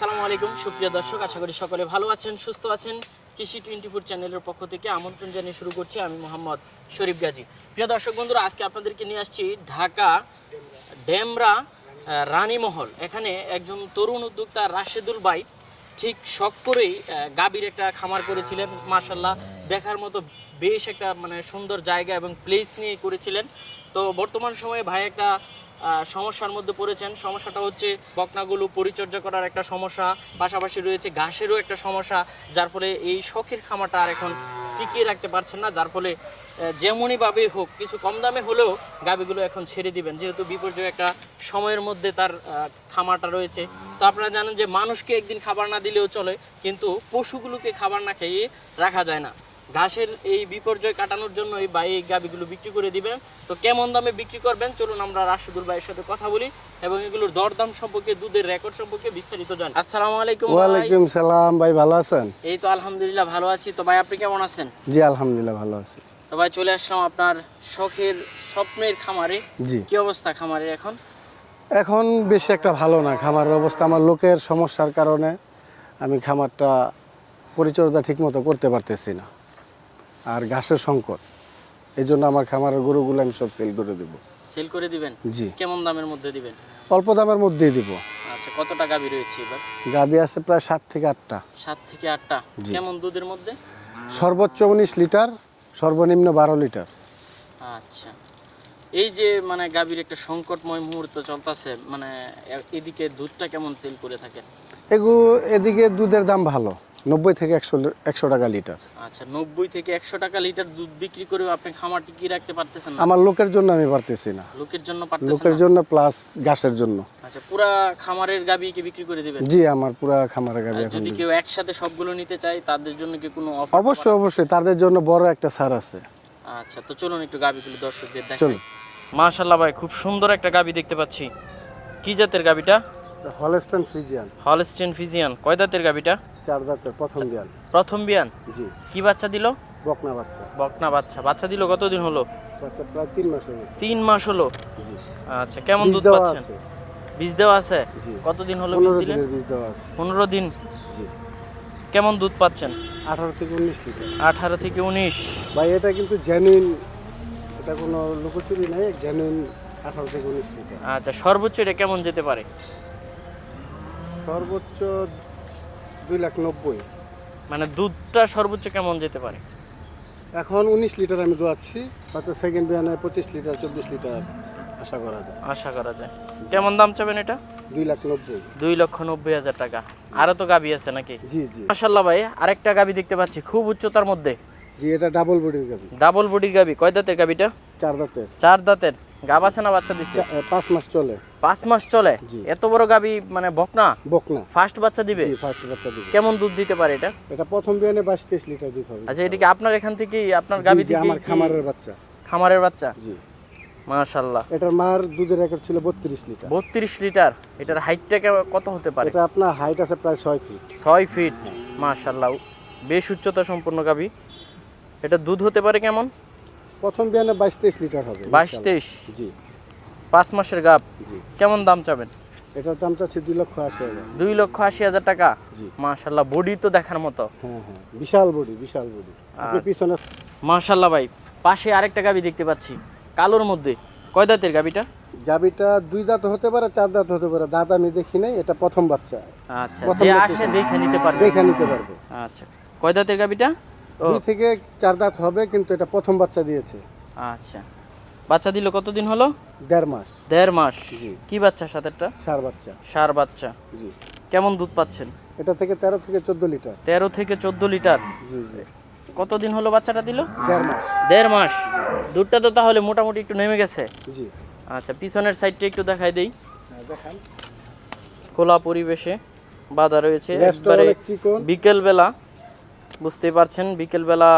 আসসালামু আলাইকুম, সুপ্রিয় দর্শক, আশা করি সকলে ভালো আছেন, সুস্থ আছেন। কৃষি টোয়েন্টি ফোর চ্যানেলের পক্ষ থেকে আমন্ত্রণ জানিয়ে শুরু করছি আমি মোহাম্মদ শরীফ গাজী। প্রিয় দর্শক বন্ধুরা, আজকে আপনাদেরকে নিয়ে আসছি ঢাকা ডেমরা রানীমহল। এখানে একজন তরুণ উদ্যোক্তা রাশেদুল ভাই ঠিক শখ করেই গাভীর একটা খামার করেছিলেন। মার্শাল্লাহ দেখার মতো বেশ একটা মানে সুন্দর জায়গা এবং প্লেস নিয়ে করেছিলেন। তো বর্তমান সময়ে ভাই একটা সমস্যার মধ্যে পড়েছেন। সমস্যাটা হচ্ছে বকনাগুলো পরিচর্যা করার একটা সমস্যা, পাশাপাশি রয়েছে ঘাসেরও একটা সমস্যা, যার ফলে এই শখের খামারটা আর এখন টিকিয়ে রাখতে পারছেন না, যার ফলে যেমনইভাবেই হোক, কিছু কম দামে হলেও গাবিগুলো এখন ছেড়ে দিবেন। যেহেতু বিপর্যয় একটা সময়ের মধ্যে তার খামারটা রয়েছে। তো আপনারা জানেন যে মানুষকে একদিন খাবার না দিলেও চলে, কিন্তু পশুগুলোকে খাবার না খেয়ে রাখা যায় না। ঘাসের এই বিপর্যয় কাটানোর জন্য এই ভাই এই গাবিগুলো বিক্রি করে দিবেন। তো কেমন দামে বিক্রি করবেন? চলুন আমরা রাশিদুল ভাইয়ের সাথে কথা বলি এবং এগুলোর দরদাম সম্পর্কে দুধের রেকর্ড সম্পর্কে বিস্তারিত জানি। আসসালামু আলাইকুম ওয়ালাইকুম সালাম ভাই ভালো আছেন? এই তো আলহামদুলিল্লাহ ভালো আছি। তো ভাই আপনি কেমন আছেন? জি আলহামদুলিল্লাহ ভালো আছি। তো ভাই চলে আসলাম আপনার শখের স্বপ্নের খামারে। জি। কি অবস্থা খামারে এখন? এখন বেশি একটা ভালো না। খামারের অবস্থা আমার লোকের সমস্যার কারণে আমি খামারটা পরিচর্যা ঠিকমতো করতে পারতেছি না। আর ঘাসের সংকট। এই জন্য আমার খামারের গরুগুলো আমি সব সেল করে দেবো। সেল করে দিবেন? জি। কেমন দামের মধ্যে দিবেন? অল্প দামের মধ্যেই দিব। আচ্ছা কতটা টাকা রয়েছে এবার? গাবি আছে প্রায় সাত থেকে আটটা। সাত থেকে আটটা। কেমন দুধের মধ্যে? সর্বোচ্চ উনিশ লিটার সর্বনিম্ন বারো লিটার। আচ্ছা। এই যে মানে গাভীর একটা সংকটময় মুহূর্ত চলতেছে মানে এদিকে দুধটা কেমন সেল করে থাকে এগু এদিকে দুধের দাম ভালো। নব্বই থেকে একশো একশো টাকা লিটার। আচ্ছা নব্বই থেকে একশো টাকা লিটার দুধ বিক্রি করে আপনি খামার টিকিয়ে রাখতে পারতেছেন না? আমার লোকের জন্য আমি পারতেছি না। লোকের জন্য পারতেছেন লোকের জন্য প্লাস ঘাসের জন্য। আচ্ছা পুরা খামারের গাভীকে বিক্রি করে দিবেন? জি আমার পুরা খামারে গাবি যদি কেউ একসাথে সবগুলো নিতে চায় তাদের জন্য কি কোনো অফার অবশ্যই অবশ্যই তাদের জন্য বড় একটা ছাড় আছে। আচ্ছা তো চলুন একটু গাভীগুলো দর্শকদের দেখাই। চলুন। মাশাল্লাহ ভাই খুব সুন্দর একটা গাবি দেখতে পাচ্ছি। কি জাতের গাভীটা হলস্টন ফ্রিজিয়ান। হলস্টেন ফিজিয়ান কয় দাঁতের গাভীটা? চার দাঁতের প্রথম বিয়াল প্রথম বিয়ান জি। কি বাচ্চা দিল? বকনা বাচ্চা। বকনা বাচ্চা। বাচ্চা দিল কতদিন হলো? বাচ্চা প্রায় তিন মাসের মতো তিন মাস হলো? জি। আচ্ছা কেমন দুধ পাচ্ছেন? বীজ দেওয়া আছে? জি। কতদিন হলো বীজ দিলেন? পনেরো দিন। জি। কেমন দুধ পাচ্ছেন? আঠারো থেকে উনিশ লিটার। আঠারো থেকে উনিশ। ভাই এটা কিন্তু জেনুইন এটা কোনো লুকোচুরি নেই জেনুইন আঠারো থেকে উনিশ লিটার। আচ্ছা সর্বোচ্চ এটা কেমন যেতে পারে? সর্বোচ্চ দুই লাখ নব্বই। মানে দুধটা সর্বোচ্চ কেমন যেতে পারে? এখন উনিশ লিটার আমি দোয়াচ্ছি হয়তো সেকেন্ড বিয়ানে পঁচিশ লিটার চব্বিশ লিটার আশা করা যায়। আশা করা যায়। কেমন দাম চাবেন এটা? দুই লাখ নব্বই। দুই লক্ষ নব্বই হাজার টাকা। আরও তো গাবি আছে নাকি? জি জি। মাসাল্লাহ ভাই আরেকটা গাবি দেখতে পাচ্ছি খুব উচ্চতার মধ্যে। জি এটা ডাবল বডির গাবি। ডাবল বডির গাবি। কয় দাঁতের গাবিটা? চার দাঁতের। চার দাঁতের। গাব আছে না বাচ্চা দিচ্ছে পাঁচ মাস চলে। পাঁচ মাস চলে। এত বড় গাবি মানে বকনা? বকনা। ফার্স্ট বাচ্চা দিবে? জি ফার্স্ট বাচ্চা দিবে। কেমন দুধ দিতে পারে এটা? এটা প্রথম বিয়ানে বাইশ তেইশ লিটার দুধ হবে। আচ্ছা এটা কি আপনার এখান থেকেই আপনার গাবি থেকে আমার খামারের বাচ্চা। খামারের বাচ্চা? জি। মাশাল্লাহ এটার মার দুধের রেকর্ড ছিল বত্রিশ লিটার। বত্রিশ লিটার? এটার হাইটটা কত হতে পারে? এটা আপনার হাইট আছে প্রায় ছয় ফিট ছয় ফিট মাশাল্লাহ বেশ উচ্চতা সম্পন্ন গাবি। এটা দুধ হতে পারে কেমন? প্রথম বিয়ানে বাইশ তেইশ লিটার হবে বাইশ। তেইশ জি। পাঁচ মাসের গাব জি। কেমন দাম চাবেন? এটার দাম চাচ্ছি দুই লক্ষ আশি হাজার। দুই লক্ষ আশি হাজার টাকা? জি। মাশাল্লাহ বডি তো দেখার মতো। হ্যাঁ হ্যাঁ। বিশাল বডি বিশাল বডি আপনি আচ্ছা। পিছনে মাশাল্লাহ ভাই পাশে আরেকটা গাবি দেখতে পাচ্ছি। কালোর মধ্যে। কয় দাঁতের গাবিটা? গাবিটা দুই দাঁত হতে পারে চার দাঁত হতে পারে। দাঁত আমি দেখি নাই এটা প্রথম বাচ্চা। আচ্ছা যে আসে দেখে নিতে পারবে। দেখে নিতে পারবে। আচ্ছা। কয় দাঁতের গাবিটা? দুই থেকে চার দাঁত হবে কিন্তু এটা প্রথম বাচ্চা দিয়েছে। আচ্ছা। বাচ্চা দিল কতদিন হলো? দেড় মাস। দেড় মাস। কি বাচ্চা সাথেরটা? সার বাচ্চা। সার বাচ্চা। জি। কেমন দুধ পাচ্ছেন? এটা থেকে তেরো থেকে চোদ্দ লিটার। তেরো থেকে চোদ্দ লিটার। জি জি। কতদিন হলো বাচ্চাটা দিল? দেড় মাস। দেড় মাস। দুধটা তো তাহলে মোটামুটি একটু নেমে গেছে। জি। আচ্ছা পিছনের সাইডটা একটু দেখাই দেই। হ্যাঁ, দেখান। খোলা পরিবেশে বাধা রয়েছে। একবারে চিকন। বিকেলবেলা বুঝতেই পারছেন বিকেলবেলা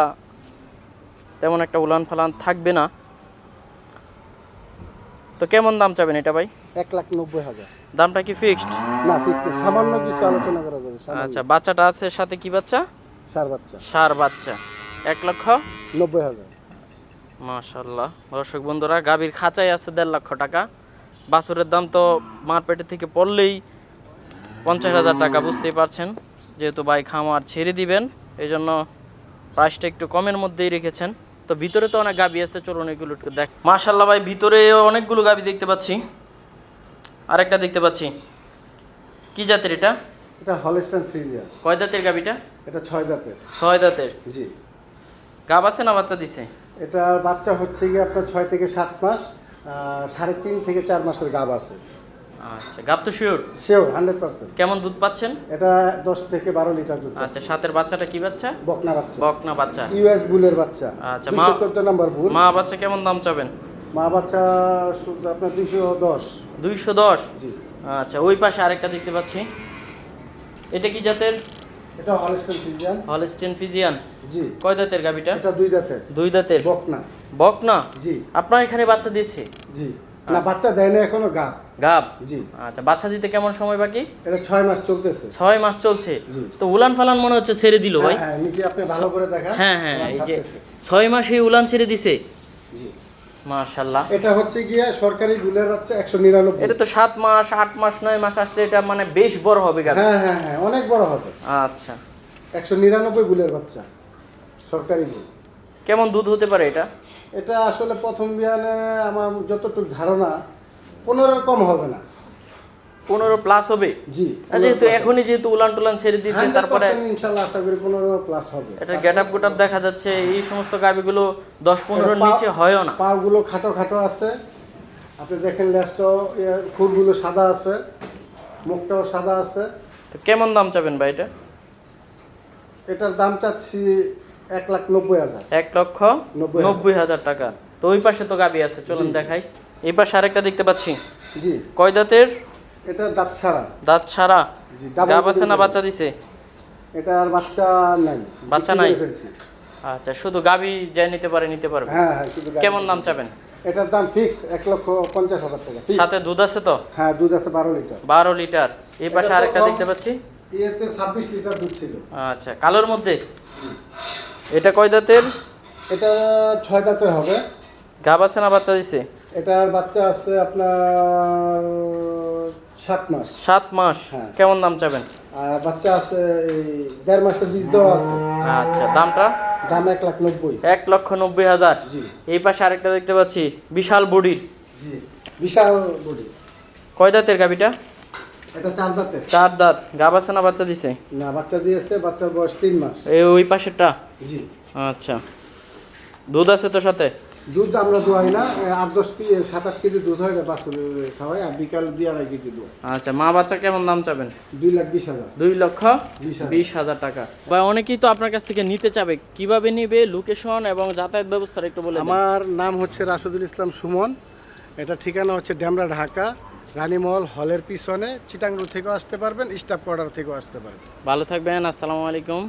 তেমন একটা উলান ফালান থাকবে না। তো কেমন দাম চাবেন এটা ভাই? এক লাখ নব্বই হাজার। দামটা কি ফিক্সড না ফিফটি সামান্য কিছু আলোচনা করা যাবে আচ্ছা বাচ্চাটা আছে সাথে কি বাচ্চা? সার বাচ্চা। সার বাচ্চা। এক লক্ষ? নব্বই হাজার। মাশাল্লাহ দর্শক বন্ধুরা গাভীর খাঁচাই আছে দেড় লক্ষ টাকা। বাছুরের দাম তো মারপেটে থেকে পড়লেই পঞ্চাশ হাজার টাকা বুঝতেই পারছেন। যেহেতু ভাই খামার ছেড়ে দিবেন এই জন্য প্রাইসটা একটু কমের মধ্যেই রেখেছেন। তো ভিতরে তো অনেক গাবি আছে চলুন এগুলো একটু দেখ। মার্শাল্লাহ ভাই ভিতরে অনেকগুলো গাবি দেখতে পাচ্ছি। আরেকটা দেখতে পাচ্ছি। কি জাতের এটা? এটা হলস্টাইন ফ্রিজিয়ান কয় দাঁতের গাবিটা? এটা ছয় দাঁতের। ছয় দাঁতের? জি। গাব আছে না বাচ্চা দিছে? এটার বাচ্চা হচ্ছে গিয়ে আপনার ছয় থেকে সাত মাস সাড়ে তিন থেকে চার মাসের গাব আছে। আচ্ছা গাব তো শিওর? সেও হান্ড্রেড পার্সেন্ট। কেমন দুধ পাচ্ছেন? এটা দশ থেকে বারো লিটার দুধ আচ্ছা সাতের বাচ্চাটা কি বাচ্চা? বকনা বাচ্চা। বকনা বাচ্চা। ইউএস বুলের বাচ্চা। আচ্ছা, মা- চোদ্দ নম্বর বুল। মা বাচ্চা কেমন দাম চাবেন? মা বাচ্চা শুধু আপনার দুশো দশ। দুইশো দশ? জি। আচ্ছা ওই পাশে আরেকটা দেখতে পাচ্ছি। এটা কি জাতের? এটা হলস্টাইন ফ্রিজিয়ান হলস্টেন ফিজিয়ান। জি। কয় দাঁতের গাবিটা? এটা দুই দাঁতের। দুই দাঁতের। বকনা। বকনা? জি। আপনার এখানে বাচ্চা দিয়েছে? জি। না বাচ্চা দেয় না এখনও গা গাব? জি। আচ্ছা বাচ্চা দিতে কেমন সময় বাকি? এটা ছয় মাস চলতেছে। ছয় মাস চলছে। তো উলান ফালান মনে হচ্ছে ছেড়ে দিল ভাই? হ্যাঁ হ্যাঁ নিচে আপনি ভালো করে দেখান হ্যাঁ হ্যাঁ এই যে মাসে উলান ছেড়ে দিছে? জি। মাশাল্লাহ এটা হচ্ছে গিয়ে সরকারি গুলের হচ্ছে একশো নিরানব্বই। এটা তো সাত মাস আট মাস নয় মাস আসলে এটা মানে বেশ বড় হবে গাবি। হ্যাঁ হ্যাঁ হ্যাঁ অনেক বড় হবে। আচ্ছা। একশো নিরানব্বই গুলের বাচ্চা সরকারি গুল। কেমন দুধ হতে পারে এটা? এটা আসলে প্রথম বিয়ানে আমার যতটুকু ধারণা পনেরোর কম হবে না। পনেরো প্লাস হবে? জি যেহেতু এখনই যেহেতু উলান টুলান ছেড়ে দিয়েছে তারপরে ইনশাল্লাহ আশা করি পনেরো প্লাস হবে। এটা গেট আপ গুট দেখা যাচ্ছে এই সমস্ত গাবিগুলো দশ পনেরোর নিচে হয়ও না। পাগুলো খাটো খাটো আছে। আপনি দেখেন ইয়ে, খুরগুলো সাদা আছে মুখটাও সাদা আছে। তো কেমন দাম চাবেন ভাই এটা? এটার দাম চাচ্ছি এক লাখ নব্বই হাজার। এক লক্ষ নব্বই হাজার। টাকা। তো ওই পাশে তো গাবি আছে চলুন দেখাই। এই পাশে আরেকটা দেখতে পাচ্ছি। জি। কয় দাঁতের? এটা দাঁত সারা দাঁত গাব আছে না বাচ্চা দিছে? বাচ্চা নাই। বাচ্চা নাই? আচ্ছা শুধু গাবি যাই নিতে পারে নিতে পারবে? হ্যাঁ হ্যাঁ শুধু কেমন দাম চাবেন? এটার দাম ফিক্সড এক লক্ষ পঞ্চাশ হাজার টাকা। সাথে দুধ আছে তো? হ্যাঁ দুধ আছে বারো লিটার। বারো লিটার। এই পাশে আরেকটা দেখতে পাচ্ছি? ছাব্বিশ লিটার দুধ ছিল। আচ্ছা কালোর মধ্যে? এটা কয় দাঁতের? এটা ছয় দাঁতের হবে। গাব আছে না বাচ্চা দিছে? এটার বাচ্চা আছে আপনার সাত মাস। সাত মাস? হ্যাঁ। কেমন দাম চাবেন? আর বাচ্চা আছে এই দেড় মাসের বীজ দেওয়া আছে। আচ্ছা দামটা? দাম এক লাখ নব্বই। এক লক্ষ নব্বই হাজার। জি। এই পাশে আরেকটা দেখতে পাচ্ছি বিশাল বডির। জি বিশাল বডি। কয় দাঁতের গাবিটা এটা চার দাঁতের। চার দাঁত। গাব আছে না বাচ্চা দিছে? না বাচ্চা দিয়েছে বাচ্চার বয়স তিন মাস। এই ওই পাশেরটা? জি। আচ্ছা। দুধ আছে তো সাথে? দুধ আমরা দোয়াই না আট দশ কেজি সাত আট কেজি দুধ হয় বাছুর খাওয়াই আর বিকাল দুই আড়াই কেজি দুধ। আচ্ছা মা বাচ্চা কেমন দাম চাবেন? দুই লাখ বিশ হাজার। দুই লক্ষ বিশ হাজার। বিশ হাজার টাকা। বা অনেকেই তো আপনার কাছ থেকে নিতে চাবে। কীভাবে নিবে লোকেশন এবং যাতায়াত ব্যবস্থাটা একটু বলে আমার নাম হচ্ছে রাশেদুল ইসলাম সুমন এটা ঠিকানা হচ্ছে ড্যামরা ঢাকা। রানীমহল হলের পিছনে চিটাং থেকে থেকেও আসতে পারবেন, স্টাফ কোয়ার্টার থেকেও আসতে পারবেন। ভালো থাকবেন, আসসালামু আলাইকুম।